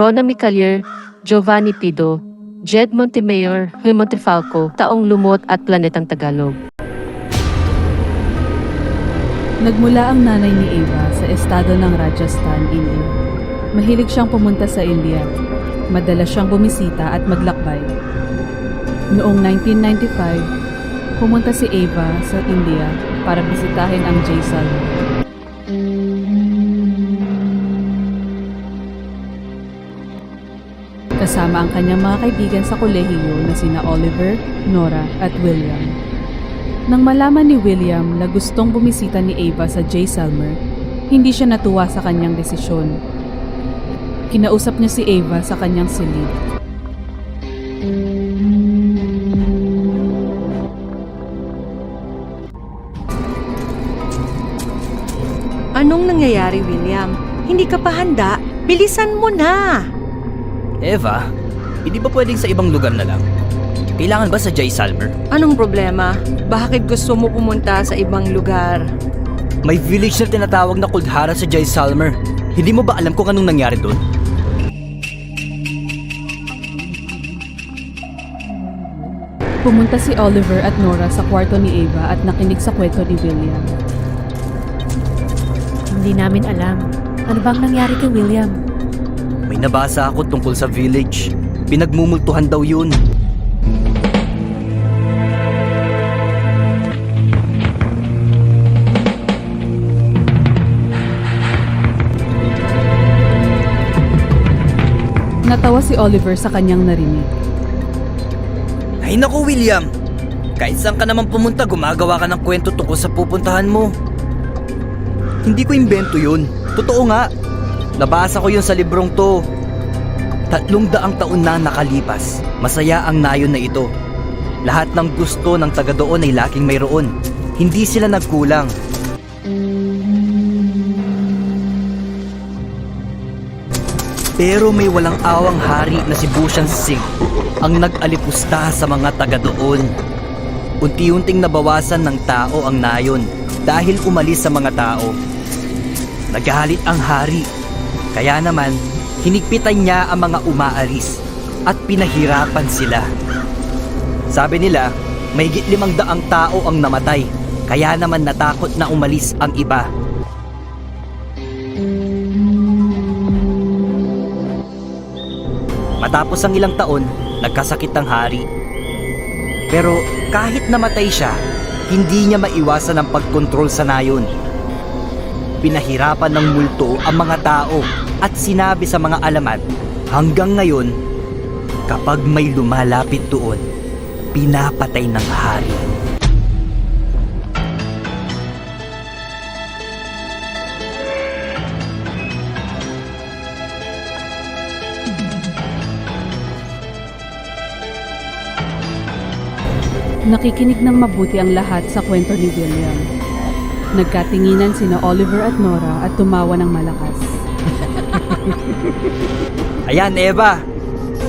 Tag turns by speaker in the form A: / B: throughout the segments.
A: Rona Micalier, Giovanni Pido, Jed Montemayor, Huy Montefalco, Taong Lumot at Planetang Tagalog.
B: Nagmula ang nanay ni Eva sa estado ng Rajasthan, India. Mahilig siyang pumunta sa India. Madalas siyang bumisita at maglakbay. Noong 1995, pumunta si Eva sa India para bisitahin ang Jaisalmer. Kasama ang kanyang mga kaibigan sa kolehiyo na sina Oliver, Nora at William. Nang malaman ni William na gustong bumisita ni Ava sa Jaisalmer, hindi siya natuwa sa kanyang desisyon. Kinausap niya si Ava sa kanyang silid.
C: Anong nangyayari, William? Hindi ka pa handa? Bilisan mo na!
D: Eva, hindi ba pwedeng sa ibang lugar na lang? Kailangan ba sa Jaisalmer?
C: Anong problema? Bakit gusto mo pumunta sa ibang lugar?
D: May village na tinatawag na Kuldhara sa Jaisalmer. Hindi mo ba alam kung anong nangyari doon?
B: Pumunta si Oliver at Nora sa kwarto ni Ava at nakinig sa kwento ni William.
A: Hindi namin alam. Ano bang nangyari kay William?
D: Nabasa ako tungkol sa village. Pinagmumultuhan daw yun.
B: Natawa si Oliver sa kanyang narinig.
D: Ay naku, William! Kahit saan ka naman pumunta, gumagawa ka ng kwento tungkol sa pupuntahan mo. Hindi ko imbento yun. Totoo nga. Nabasa ko yun sa librong to. Tatlong daang taon na nakalipas. Masaya ang nayon na ito. Lahat ng gusto ng taga doon ay laking mayroon. Hindi sila nagkulang. Pero may walang awang hari na si Bushan Singh ang nag-alipusta sa mga taga doon. Unti-unting nabawasan ng tao ang nayon dahil umalis sa mga tao. Nagalit ang hari. Kaya naman, hinigpitan niya ang mga umaalis at pinahirapan sila. Sabi nila, may limang daang tao ang namatay. Kaya naman natakot na umalis ang iba. Matapos ang ilang taon, nagkasakit ang hari. Pero kahit namatay siya, hindi niya maiwasan ang pagkontrol sa nayon. Pinahirapan ng multo ang mga tao at sinabi sa mga alamat, hanggang ngayon, kapag may lumalapit doon, pinapatay ng hari.
B: Nakikinig ng mabuti ang lahat sa kwento ni William. Nagkatinginan sina Oliver at Nora at tumawa ng malakas.
D: Ayan, Eva.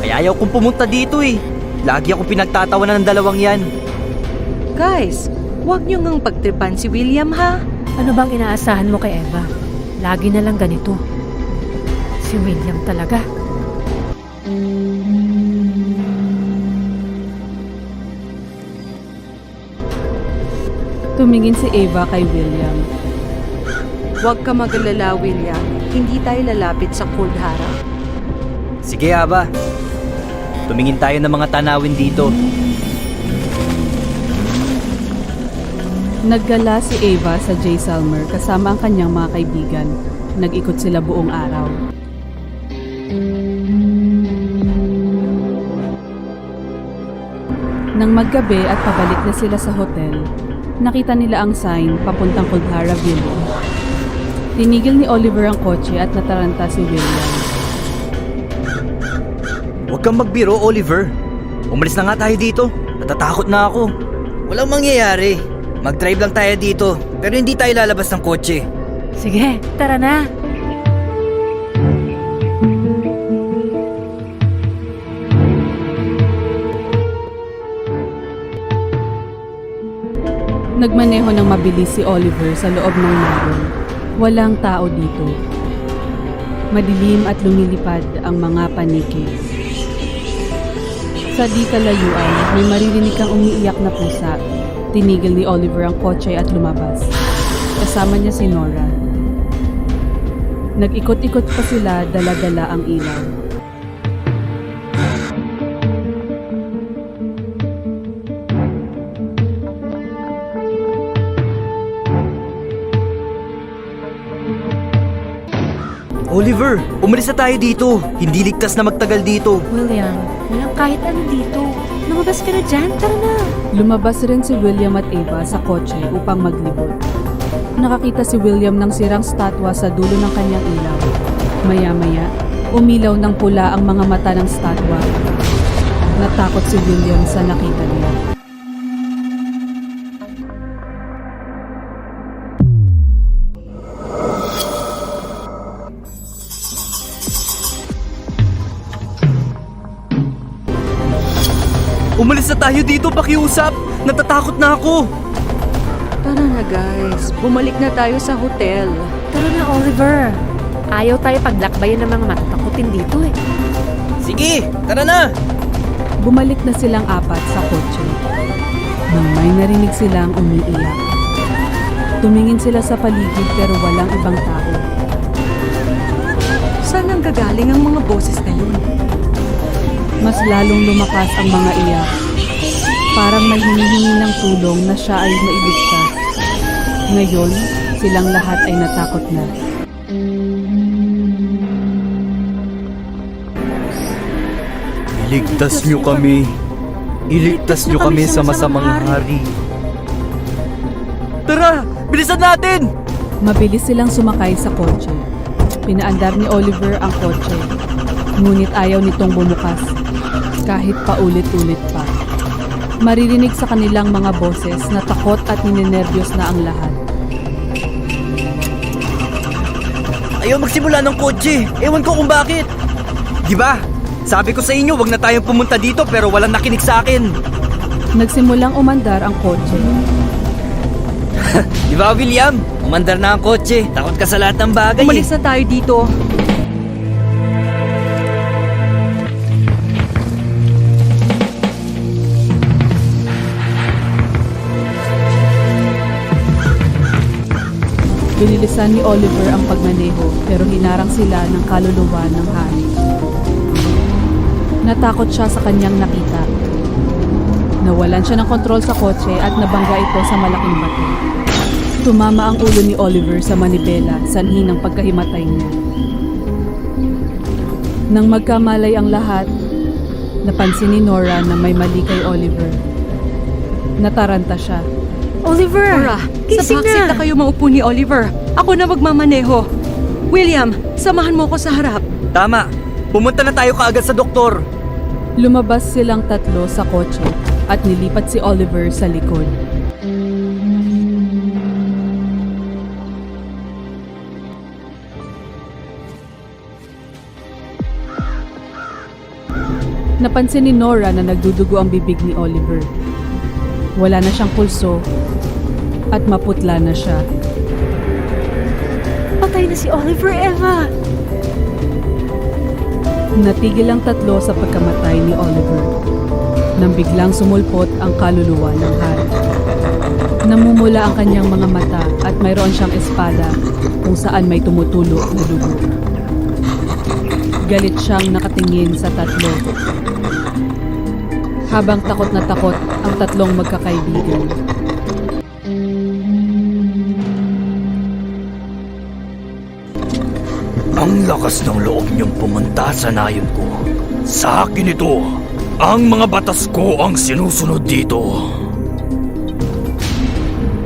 D: Kaya ayaw kong pumunta dito eh. Lagi akong pinagtatawanan ng dalawang yan.
C: Guys, huwag niyo ngang pagtripan si William ha?
A: Ano bang inaasahan mo kay Eva? Lagi na lang ganito. Si William talaga.
B: Tumingin si Ava kay William.
C: Huwag ka magalala, William. Hindi tayo lalapit sa Kuldhara.
D: Sige, Aba. tumingin tayo ng mga tanawin dito.
B: Naggala si Ava sa J. Salmer kasama ang kanyang mga kaibigan. Nag-ikot sila buong araw. Nang maggabi at pabalik na sila sa hotel, nakita nila ang sign papuntang Kuldhara Village. Tinigil ni Oliver ang kotse at nataranta si William.
D: Huwag kang magbiro, Oliver. Umalis na nga tayo dito. Natatakot na ako. Walang mangyayari. Mag-drive lang tayo dito. Pero hindi tayo lalabas ng kotse.
A: Sige, tara na.
B: Nagmaneho ng mabilis si Oliver sa loob ng naroon. Walang tao dito. Madilim at lumilipad ang mga paniki. Sa di kalayuan, may maririnig kang umiiyak na pusa. Tinigil ni Oliver ang kotse at lumabas. Kasama niya si Nora. Nag-ikot-ikot pa sila dala-dala ang ilaw.
D: Oliver, umalis na tayo dito. Hindi ligtas na magtagal dito.
A: William, walang kahit ano dito. Lumabas ka na dyan, tara na.
B: Lumabas rin si William at Ava sa kotse upang maglibot. Nakakita si William ng sirang statwa sa dulo ng kanyang ilaw. Maya-maya, umilaw ng pula ang mga mata ng statwa. Natakot si William sa nakita niya.
D: Tayo dito, pakiusap. Natatakot na ako.
C: Tara na guys, bumalik na tayo sa hotel.
A: Tara na, Oliver. Ayaw tayo paglakbayan ng mga matatakutin dito eh.
D: Sige, tara na.
B: Bumalik na silang apat sa kotse. Nang may narinig silang umiiyak. Tumingin sila sa paligid pero walang ibang tao.
C: Saan ang gagaling ang mga boses na yun?
B: Mas lalong lumakas ang mga iyak. Parang may hinihingi ng tulong na siya ay mailigtas. Ngayon, silang lahat ay natakot na.
D: Iligtas niyo kami. Iligtas niyo kami sa masamang hari. Tara, bilisan natin!
B: Mabilis silang sumakay sa kotse. Pinaandar ni Oliver ang kotse. Ngunit ayaw nitong bumukas. Kahit paulit-ulit pa. Maririnig sa kanilang mga boses na takot at ninenervyos na ang lahat.
D: Ayaw magsimula ng kotse. Ewan ko kung bakit. Di ba? Sabi ko sa inyo, wag na tayong pumunta dito pero walang nakinig sa akin.
B: Nagsimulang umandar ang kotse.
D: Di ba, William? Umandar na ang kotse. Takot ka sa lahat ng bagay. eh.
C: Umalis na tayo dito.
B: Binilisan ni Oliver ang pagmaneho pero hinarang sila ng kaluluwa ng hari. Natakot siya sa kanyang nakita. Nawalan siya ng kontrol sa kotse at nabangga ito sa malaking bato. Tumama ang ulo ni Oliver sa manibela sanhi ng pagkahimatay niya. Nang magkamalay ang lahat, napansin ni Nora na may mali kay Oliver. Nataranta siya.
A: Oliver!
C: Nora, sa backseat
A: na.
C: na kayo maupo ni Oliver. Ako na magmamaneho. William, samahan mo ko sa harap.
D: Tama. Pumunta na tayo kaagad sa doktor.
B: Lumabas silang tatlo sa kotse at nilipat si Oliver sa likod. Napansin ni Nora na nagdudugo ang bibig ni Oliver. Wala na siyang pulso at maputla na siya.
A: Patay na si Oliver, Eva.
B: Natigil ang tatlo sa pagkamatay ni Oliver. Nang biglang sumulpot ang kaluluwa ng hari. Namumula ang kanyang mga mata at mayroon siyang espada kung saan may tumutulo na dugo. Galit siyang nakatingin sa tatlo. Habang takot na takot ang tatlong magkakaibigan.
D: Ang lakas ng loob niyong pumunta sa nayon ko. Sa akin ito. Ang mga batas ko ang sinusunod dito.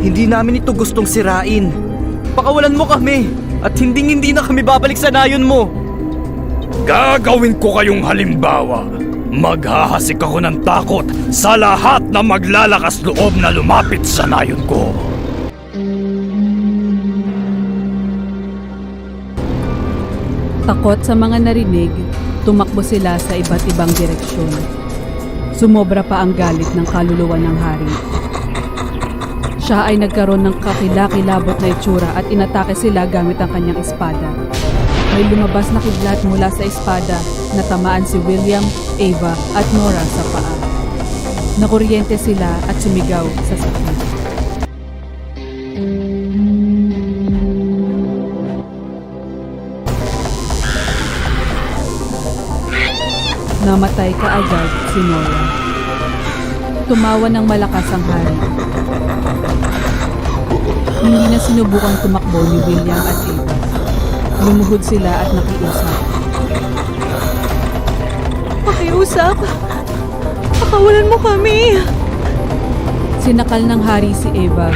D: Hindi namin ito gustong sirain. Pakawalan mo kami at hindi hindi na kami babalik sa nayon mo. Gagawin ko kayong halimbawa. Maghahasik ako ng takot sa lahat na maglalakas loob na lumapit sa nayon ko.
B: Takot sa mga narinig, tumakbo sila sa iba't ibang direksyon. Sumobra pa ang galit ng kaluluwa ng hari. Siya ay nagkaroon ng kakilakilabot na itsura at inatake sila gamit ang kanyang espada. May lumabas na kidlat mula sa espada na tamaan si William, Ava at Nora sa paa. Nakuryente sila at sumigaw sa sakit. Namatay kaagad si Nora. Tumawa ng malakas ang hari. Hindi na sinubukang tumakbo ni William at Ava. Lumuhod sila at nakiusap.
C: Pakiusap! Pakawalan mo kami!
B: Sinakal ng hari si Eva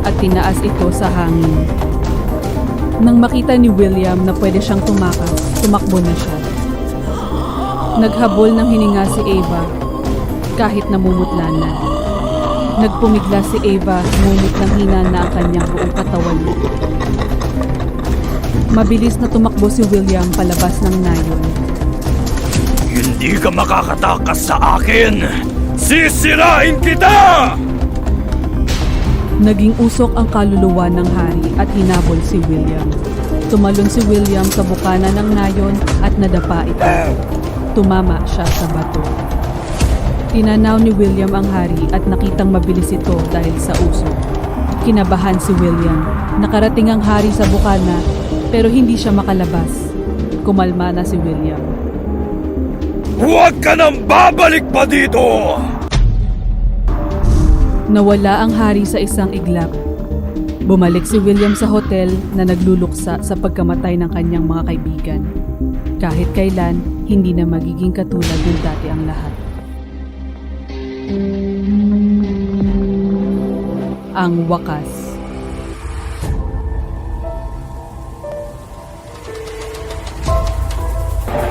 B: at tinaas ito sa hangin. Nang makita ni William na pwede siyang tumakas, tumakbo na siya. Naghabol ng hininga si Eva kahit namumutla na. Nagpumigla si Eva ngunit nanghina na ang kanyang buong katawan. Mabilis na tumakbo si William palabas ng nayon.
D: Hindi ka makakatakas sa akin! Sisirain kita!
B: Naging usok ang kaluluwa ng hari at hinabol si William. Tumalon si William sa bukana ng nayon at nadapa ito. Tumama siya sa bato. Tinanaw ni William ang hari at nakitang mabilis ito dahil sa usok. Kinabahan si William. Nakarating ang hari sa bukana pero hindi siya makalabas. Kumalma na si William.
D: Huwag ka nang babalik pa dito!
B: Nawala ang hari sa isang iglap. Bumalik si William sa hotel na nagluluksa sa pagkamatay ng kanyang mga kaibigan. Kahit kailan, hindi na magiging katulad ng dati ang lahat. Ang wakas.